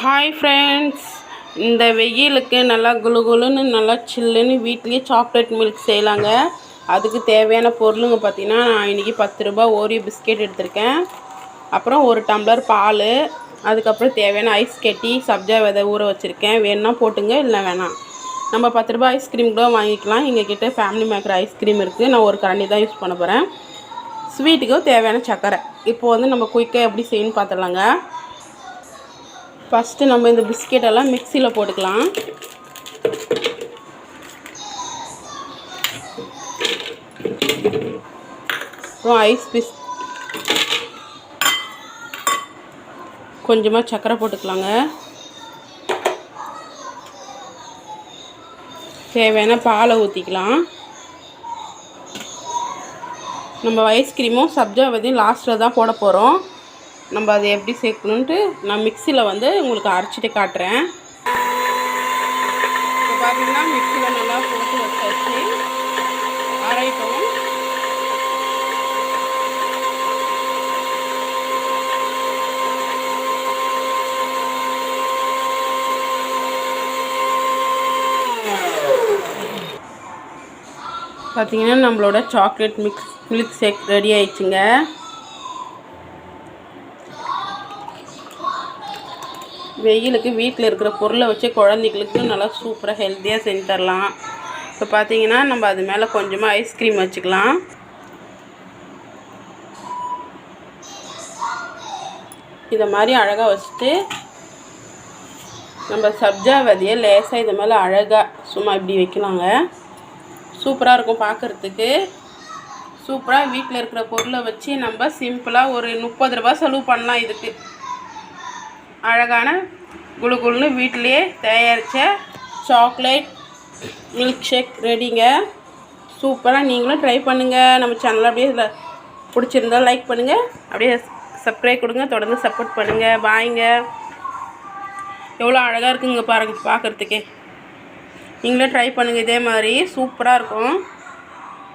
Hi friends இந்த வெயிலுக்கு நல்லா குளு குலுன்னு நல்லா சில்லுன்னு வீட்லேயே சாக்லேட் மில்க் செய்யலாங்க. அதுக்கு தேவையான பொருளுங்க பார்த்தீங்கன்னா நான் இன்றைக்கி பத்து ரூபா ஓரியோ பிஸ்கெட் எடுத்திருக்கேன். அப்புறம் ஒரு டம்ளர் பால். அதுக்கப்புறம் தேவையான ஐஸ் கட்டி சப்ஜா விதை ஊற வச்சுருக்கேன். வேணும்னா போட்டுங்க இல்லை வேணாம். நம்ம பத்து ரூபா ஐஸ்கிரீம் கூட வாங்கிக்கலாம். எங்கள் கிட்டே ஃபேமிலி மேக்கர் ஐஸ்கிரீம் இருக்குது நான் ஒரு கரண்டி தான் யூஸ் பண்ண போகிறேன் ஸ்வீட்டுக்கு தேவையான சர்க்கரை. இப்போ வந்து நம்ம குயிக்காக எப்படி செய்யணும்னு பார்த்துடலாங்க ஃபஸ்ட்டு நம்ம இந்த பிஸ்கெட்டெல்லாம் மிக்சியில் போட்டுக்கலாம். அப்புறம் ஐஸ் பிஸ் கொஞ்சமாக சர்க்கரை போட்டுக்கலாங்க. தேவையான பாலை ஊற்றிக்கலாம் நம்ம ஐஸ்கிரீமும் சப்ஜா வதையும் லாஸ்ட்டில் தான் போட போகிறோம் நம்ம அதை எப்படி சேர்க்கணுன்ட்டு நான் மிக்சியில் வந்து உங்களுக்கு அரைச்சிட்டு காட்டுறேன். இப்போ பார்த்தீங்கன்னா மிக்சியில் நல்லா போட்டு வச்சாச்சு. அரைக்கும் பார்த்தீங்கன்னா நம்மளோட chocolate mix milk shake ready ஆயிடுச்சுங்க. வெயிலுக்கு வீட்டில் இருக்கிற பொருளை வச்சு குழந்தைகளுக்கு நல்லா சூப்பராக ஹெல்த்தியாக செஞ்சு தரலாம். இப்போ பார்த்தீங்கன்னா நம்ம அது மேலே கொஞ்சமாக ஐஸ்கிரீம் வச்சுக்கலாம். இதை மாதிரி அழகாக வச்சுட்டு நம்ம சப்ஜா விதையை லேசாக இது மேலே அழகாக சும்மா இப்படி வைக்கலாங்க. சூப்பராக இருக்கும் பார்க்குறதுக்கு சூப்பராக வீட்டில் இருக்கிற பொருளை வச்சு நம்ம சிம்பிளாக ஒரு முப்பது ரூபா செலவு பண்ணலாம் இதுக்கு. அழகான குளு வீட்டிலையே தயாரித்த சாக்லேட் மில்க் ஷேக் ரெடிங்க சூப்பராக நீங்களும் ட்ரை பண்ணுங்கள் நம்ம சேனலில் அப்படியே பிடிச்சிருந்தா லைக் பண்ணுங்கள் அப்படியே சப்ஸ்கிரைப் கொடுங்க. தொடர்ந்து சப்போர்ட் பண்ணுங்கள் பாய்ங்க எவ்வளோ அழகாக இருக்குங்க பாருங்கள் பார்க்குறதுக்கே. நீங்களும் ட்ரை பண்ணுங்கள் இதே மாதிரி சூப்பராக இருக்கும்.